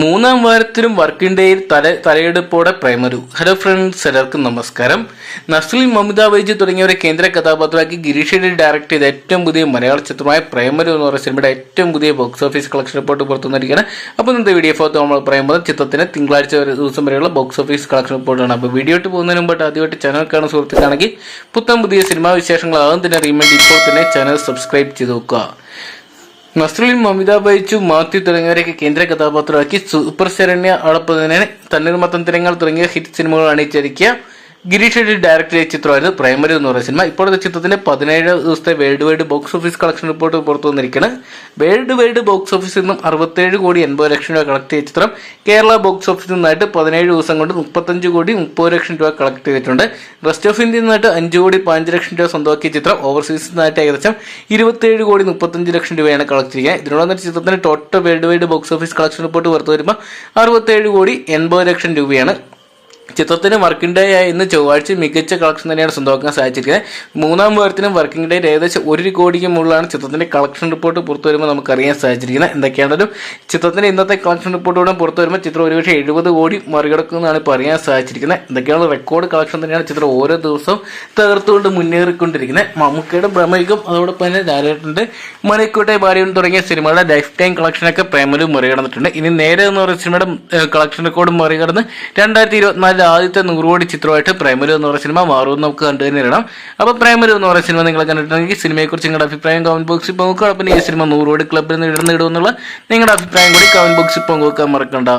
മൂന്നാം വാരത്തിലും വർക്കിംഗ് ഡേയിൽ തല തലയെടുപ്പോടെ പ്രൈമരു ഹലോ ഫ്രണ്ട്സ് എല്ലാവർക്കും നമസ്കാരം. നസ്ലിൻ മമിത വൈജ് തുടങ്ങിയവരെ കേന്ദ്ര കഥാപാത്രമാക്കി ഗിരീഷ് ഡയറക്ട് ചെയ്ത ഏറ്റവും പുതിയ മലയാള ചിത്രമായ പ്രൈമരു എന്ന് പറയുന്ന സിനിമയുടെ ഏറ്റവും പുതിയ ബോക്സ് ഓഫീസ് കളക്ഷൻ റിപ്പോർട്ട് പുറത്തു വന്നിരിക്കുകയാണ്. അപ്പോൾ ഇന്നത്തെ വീഡിയോ ഫോർത്ത് നമ്മൾ പറയുമ്പോൾ ചിത്രത്തിന് തിങ്കളാഴ്ച ഒരു ദിവസം വരെയുള്ള ബോക്സ് ഓഫീസ് കളക്ഷൻ റിപ്പോർട്ടാണ് അപ്പോൾ വീഡിയോ ഇട്ട് പോകുന്നതിന് മുമ്പായിട്ട് ആദ്യമായിട്ട് ചാനൽ കാണുന്ന സുഹൃത്തുക്കാണെങ്കിൽ പുത്തൻ പുതിയ സിനിമാ വിശേഷങ്ങൾ ആദ്യം തന്നെ അറിയാൻ ഇപ്പോൾ തന്നെ ചാനൽ സബ്സ്ക്രൈബ് ചെയ്ത് നോക്കുക. നസ്രുലിൻ മമിത ബൈച്ചു മാത്യു തുടങ്ങിയവരെയൊക്കെ കേന്ദ്ര കഥാപാത്രമാക്കി. സൂപ്പർ ശരണ്യ അടപ്പതിനെ തണ്ണീർമത്തൻ തിരങ്ങൾ തുടങ്ങിയ ഹിറ്റ് സിനിമകൾ അണിയിച്ചൊരുക്കിയ ഗിരീഷ് ഷെഡി ഡയറക്ടർ ചെയ്ത ചിത്രമായിരുന്നു പ്രൈമറി എന്ന് പറയുന്ന സിനിമ ഇപ്പോഴത്തെ ചിത്രത്തിന്റെ പതിനേഴ് ദിവസത്തെ world wide box office collection report പുറത്തു വന്നിരിക്കുകയാണ്. വേൾഡ് വൈഡ് ബോക്സ് ഓഫീസിൽ നിന്നും അറുപത്തേഴ് കോടി എൺപത് ലക്ഷം രൂപ കളക്ട് ചെയ്ത ചിത്രം. കേരള ബോക്സ് ഓഫീസിൽ നിന്നായിട്ട് പതിനേഴ് ദിവസം കൊണ്ട് മുപ്പത്തഞ്ച് കോടി മുപ്പത് ലക്ഷം രൂപ കളക്ട് ചെയ്തിട്ടുണ്ട്. റെസ്റ്റ് ഓഫ് ഇന്ത്യയിൽ നിന്നായിട്ട് അഞ്ച് കോടി പതിനഞ്ച് ലക്ഷം രൂപ സ്വന്തമാക്കിയ ചിത്രം. ഓവർസീസിൽ നിന്നായിട്ട് ഏകദേശം ഇരുപത്തേഴ് കോടി മുപ്പത്തഞ്ച് ലക്ഷം രൂപയാണ് കളക്ട് ചെയ്യുക ഇതിനോടൊപ്പം വന്ന ചിത്രത്തിന് total world wide box office collection report പുറത്തു വരുമ്പോൾ അറുപത്തേഴ് കോടി എൺപത് ലക്ഷം രൂപയാണ് ചിത്രത്തിന് വർക്കിംഗ് ഡേ ആയി ഇന്ന് ചൊവ്വാഴ്ച മികച്ച കളക്ഷൻ തന്നെയാണ് സ്വന്തമാക്കാൻ സാധിച്ചിരിക്കുന്നത്. മൂന്നാം വാരത്തിനും വർക്കിംഗ് ഡേ ഏകദേശം ഒരു കോടിക്ക് മുകളിലാണ് ചിത്രത്തിന്റെ കളക്ഷൻ റിപ്പോർട്ട് പുറത്തു വരുമ്പോൾ നമുക്ക് അറിയാൻ സാധിച്ചിരിക്കുന്നത്. എന്തൊക്കെയാണെങ്കിലും ചിത്രത്തിന്റെ ഇന്നത്തെ കളക്ഷൻ റിപ്പോർട്ടോടെ പുറത്തു വരുമ്പോൾ ചിത്രം ഒരുപക്ഷെ എഴുപത് കോടി മറികടക്കുമെന്നാണ് ഇപ്പോൾ അറിയാൻ സാധിച്ചിരിക്കുന്നത്. എന്തൊക്കെയാണ് റെക്കോർഡ് കളക്ഷൻ തന്നെയാണ് ചിത്രം ഓരോ ദിവസവും തകർത്തുകൊണ്ട് മുന്നേറിക്കൊണ്ടിരിക്കുന്നത്. മമ്മൂക്കയുടെ ഭ്രമയുഗം അതോടൊപ്പം തന്നെ ലാലേട്ടന്റെ മണിക്കൂട്ടെ ഭാര്യയും തുടങ്ങിയ സിനിമകളുടെ ലൈഫ് ടൈം കളക്ഷനൊക്കെ പ്രേമലും മറികടന്നിട്ടുണ്ട്. ഇനി നേരെ എന്ന് പറയുന്ന സിനിമയുടെ കളക്ഷൻ റെക്കോർഡ് മറികടന്ന് രണ്ടായിരത്തി ഇരുപത്തിനാലിലെ ആദ്യത്തെ നൂറ് കോടി ചിത്രമായിട്ട് പ്രേമലു എന്ന് പറയുന്ന സിനിമ മാറും നമുക്ക് കണ്ടു തന്നെ ഇടണം അപ്പോൾ പ്രേമലു എന്ന് പറയുന്ന സിനിമ നിങ്ങൾ കണ്ടിട്ടുണ്ടെങ്കിൽ സിനിമയെക്കുറിച്ച് നിങ്ങളുടെ അഭിപ്രായം കമന്റ് ബോക്സിൽ പങ്കുവെക്കുക. പിന്നെ ഈ സിനിമ നൂറ് കോടി ക്ലബിൽ നിന്ന് ഇടുന്നിടുമെന്നുള്ള നിങ്ങളുടെ അഭിപ്രായം കൂടി കമന്റ് ബോക്സിൽ പങ്കുവെക്കാൻ മറക്കണ്ട.